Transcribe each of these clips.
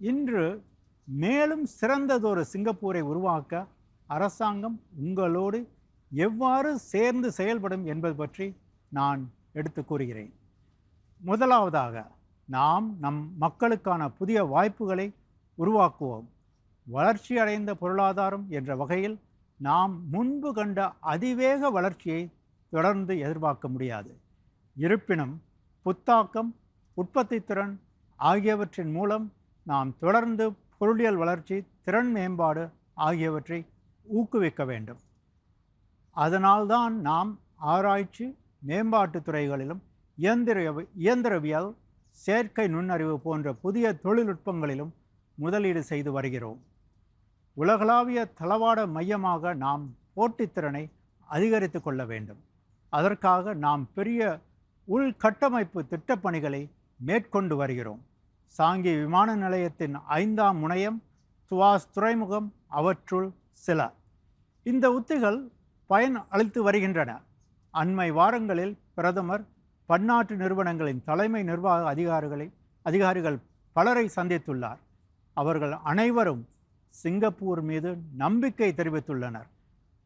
இன்று மேலும் சிறந்ததொரு சிங்கப்பூரை உருவாக்க அரசாங்கம் உங்களோடு எவ்வாறு சேர்ந்து செயல்படும் என்பது பற்றி நான் எடுத்து கூறுகிறேன். முதலாவதாக நாம் நம் மக்களுக்கான புதிய வாய்ப்புகளை உருவாக்குவோம். வளர்ச்சி அடைந்த பொருளாதாரம் என்ற வகையில் நாம் முன்பு கண்ட அதிவேக வளர்ச்சியை தொடர்ந்து எதிர்பார்க்க முடியாது. இருப்பினும் புத்தாக்கம் உற்பத்தித்திறன் ஆகியவற்றின் மூலம் நாம் தொடர்ந்து பொருளியல் வளர்ச்சி திறன் மேம்பாடு ஆகியவற்றை ஊக்குவிக்க வேண்டும். அதனால்தான் நாம் ஆராய்ச்சி மேம்பாட்டு துறைகளிலும் இயந்திர இயந்திரவியல் செயற்கை நுண்ணறிவு போன்ற புதிய தொழில்நுட்பங்களிலும் முதலீடு செய்து வருகிறோம். உலகளாவிய தளவாட மையமாக நாம் போட்டித்திறனை அதிகரித்து கொள்ள வேண்டும். அதற்காக நாம் பெரிய உள்கட்டமைப்பு திட்டப்பணிகளை மேற்கொண்டு வருகிறோம். சாங்கி விமான நிலையத்தின் ஐந்தாம் முனையம் சுவாஸ் துறைமுகம் அவற்றுள் சில. இந்த உத்திகள் பயன் அளித்து வருகின்றன. அண்மை வாரங்களில் பிரதமர் பன்னாட்டு நிறுவனங்களின் தலைமை நிர்வாக அதிகாரிகளை அதிகாரிகள் பலரை சந்தித்துள்ளார். அவர்கள் அனைவரும் சிங்கப்பூர் மீது நம்பிக்கை தெரிவித்துள்ளனர்.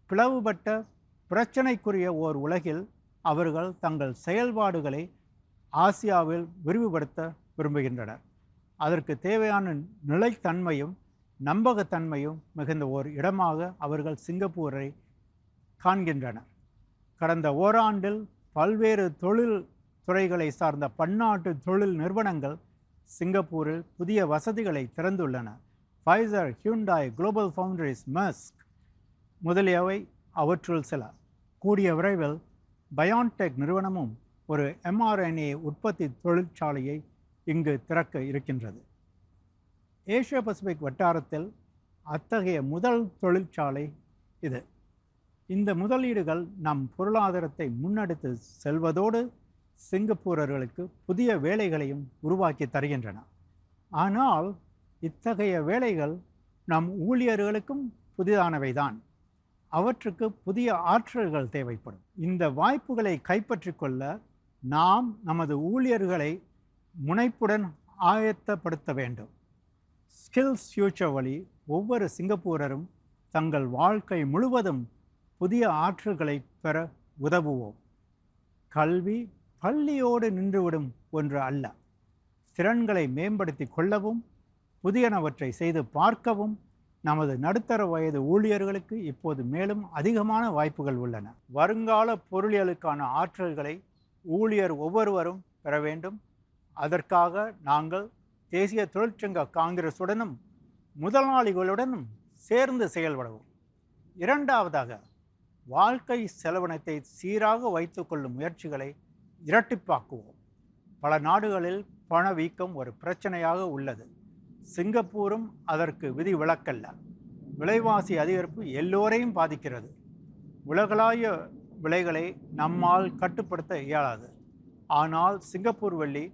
பிளவுபட்ட பிரச்சனைக்குரிய ஓர் உலகில் அவர்கள் தங்கள் செயல்பாடுகளை ஆசியாவில் விரிவுபடுத்த விரும்புகின்றனர். அதற்கு தேவையான நிலைத்தன்மையும் நம்பகத்தன்மையும் மிகுந்த ஓர் இடமாக அவர்கள் சிங்கப்பூரை காண்கின்றனர் கடந்த ஓராண்டில் பல்வேறு தொழில் துறைகளை சார்ந்த பன்னாட்டு தொழில் நிறுவனங்கள் சிங்கப்பூரில் புதிய வசதிகளை திறந்துள்ளன. Pfizer Hyundai Global Foundries Musk முதலியவை அவற்றுள் சில. கூடிய விரைவில் பயான்டெக் நிறுவனமும் ஒரு எம்ஆர்என்ஏ உற்பத்தி தொழிற்சாலையை இங்கு திறக்க இருக்கின்றது. ஏஷிய பசிபிக் வட்டாரத்தில் அத்தகைய முதல் தொழிற்சாலை இது. இந்த முதலீடுகள் நம் பொருளாதாரத்தை முன்னெடுத்து செல்வதோடு சிங்கப்பூரர்களுக்கு புதிய வேலைகளையும் உருவாக்கி தருகின்றன. ஆனால் இத்தகைய வேலைகள் நம் ஊழியர்களுக்கும் புதிதானவைதான். அவற்றுக்கு புதிய ஆற்றல்கள் தேவைப்படும். இந்த வாய்ப்புகளை கைப்பற்றிக் கொள்ள நாம் நமது ஊழியர்களை முனைப்புடன் ஆயத்தப்படுத்த வேண்டும். ஸ்கில்ஸ் ஃபியூச்சர் வழி ஒவ்வொரு சிங்கப்பூரரும் தங்கள் வாழ்க்கை முழுவதும் புதிய ஆற்றல்களை பெற உதவுவோம். கல்வி பள்ளியோடு நின்றுவிடும் ஒன்று அல்ல. திறன்களை மேம்படுத்தி கொள்ளவும் புதியனவற்றை செய்து பார்க்கவும் நமது நடுத்தர வயது ஊழியர்களுக்கு இப்போது மேலும் அதிகமான வாய்ப்புகள் உள்ளன. வருங்கால பொருளியலுக்கான ஆற்றல்களை ஊழியர் ஒவ்வொருவரும் பெற வேண்டும். அதற்காக நாங்கள் தேசிய தொழிற்சங்க காங்கிரசுடனும் முதலாளிகளுடனும் சேர்ந்து செயல்படுவோம். இரண்டாவதாக வாழ்க்கை செலவினத்தை சீராக வைத்துக்கொள்ளும் முயற்சிகளை இரட்டிப்பாக்குவோம். பல நாடுகளில் பணவீக்கம் ஒரு பிரச்சனையாக உள்ளது. சிங்கப்பூரும் அதற்கு விதி விலக்கல்ல விலைவாசி அதிகரிப்பு எல்லோரையும் பாதிக்கிறது. உலகளாய விலைகளை நம்மால் கட்டுப்படுத்த இயலாது. ஆனால் சிங்கப்பூர் வெள்ளி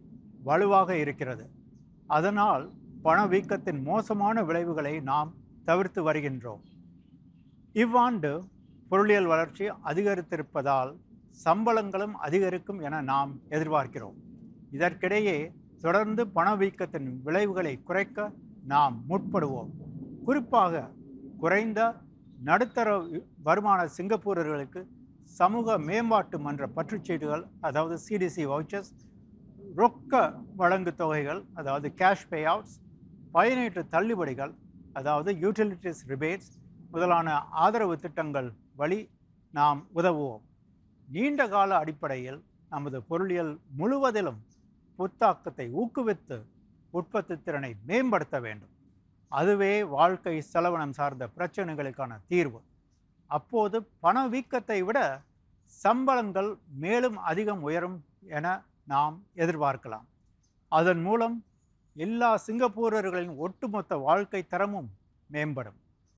வலுவாக இருக்கிறது. அதனால் பணவீக்கத்தின் மோசமான விளைவுகளை நாம் தவிர்த்து வருகின்றோம். இவ்வாண்டு பொருளியல் வளர்ச்சி அதிகரித்திருப்பதால் சம்பளங்களும் அதிகரிக்கும் என நாம் எதிர்பார்க்கிறோம். இதற்கிடையே தொடர்ந்து பணவீக்கத்தின் விளைவுகளை குறைக்க நாம் முற்படுவோம். குறிப்பாக குறைந்த நடுத்தர வருமான சிங்கப்பூரர்களுக்கு சமூக மேம்பாட்டு மன்ற பற்றுச்சீட்டுகள் அதாவது சிடிசி வவுச்சர்ஸ் ரொக்க வழங்கு தொகைகள் அதாவது கேஷ் பே அவுட்ஸ் பயனீட்டு தள்ளுபடிகள் அதாவது யூட்டிலிட்டிஸ் ரிபேட்ஸ் முதலான ஆதரவு திட்டங்கள் வழி நாம் உதவுவோம். நீண்ட கால அடிப்படையில் நமது பொருளியல் முழுவதிலும் புத்தாக்கத்தை ஊக்குவித்து உற்பத்தி திறனை மேம்படுத்த வேண்டும். அதுவே வாழ்க்கை செலவினம் சார்ந்த பிரச்சனைகளுக்கான தீர்வு. அப்போது பணவீக்கத்தை விட சம்பளங்கள் மேலும் அதிகம் உயரும் என நாம் எதிர்பார்க்கலாம். அதன் மூலம் எல்லா சிங்கப்பூரர்களின் ஒட்டுமொத்த வாழ்க்கை தரமும் மேம்படும்.